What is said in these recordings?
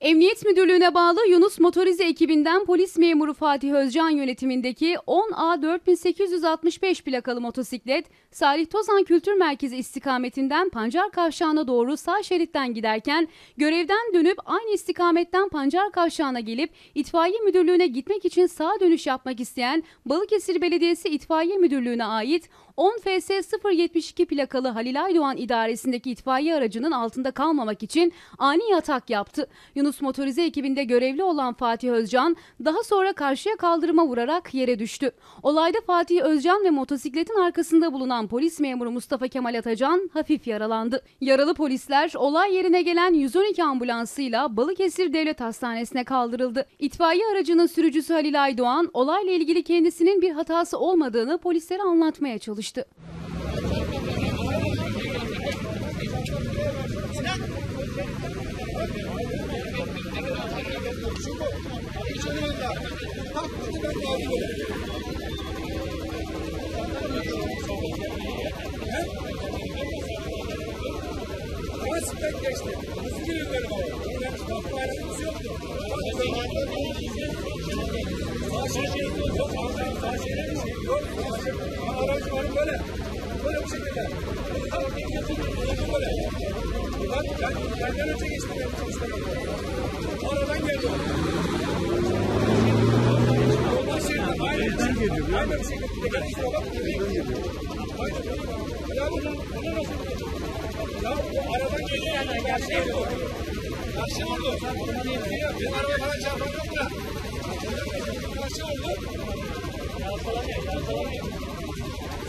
Emniyet Müdürlüğü'ne bağlı Yunus Motorize ekibinden polis memuru Fatih Özcan yönetimindeki 10A 4865 plakalı motosiklet Salih Tozan Kültür Merkezi istikametinden Pancar Kavşağı'na doğru sağ şeritten giderken görevden dönüp aynı istikametten Pancar Kavşağı'na gelip itfaiye müdürlüğüne gitmek için sağa dönüş yapmak isteyen Balıkesir Belediyesi İtfaiye Müdürlüğü'ne ait 10 FS 072 plakalı Halil Aydoğan idaresindeki itfaiye aracının altında kalmamak için ani atak yaptı. Yunus Motorize ekibinde görevli olan Fatih Özcan daha sonra karşıya kaldırıma vurarak yere düştü. Olayda Fatih Özcan ve motosikletin arkasında bulunan polis memuru Mustafa Kemal Atacan hafif yaralandı. Yaralı polisler olay yerine gelen 112 ambulansıyla Balıkesir Devlet Hastanesi'ne kaldırıldı. İtfaiye aracının sürücüsü Halil Aydoğan olayla ilgili kendisinin bir hatası olmadığını polislere anlatmaya çalıştı. Nasıl geçti? Nasıl geliyorlar bana? Böyle bak bayramımız yoktu. Sağ şeridi yok. Sağ şeridi yok. Araç var böyle. Böyle bir şekilde. Tamam, böyle. Benden önce geçtim. Ben geçtim. Aradan geldi. Yoldan şeridi. Aynen. Aynen bir şekilde. Ben işte bak. Aynen. Ya bunu, bunu nasıl ya bu aradan geliyor yani. Karşıya vurdu. Karşıya vurdu. Benim araba falan çarpan yok da. Karşıya vurdu.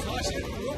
Sağ şerit yok.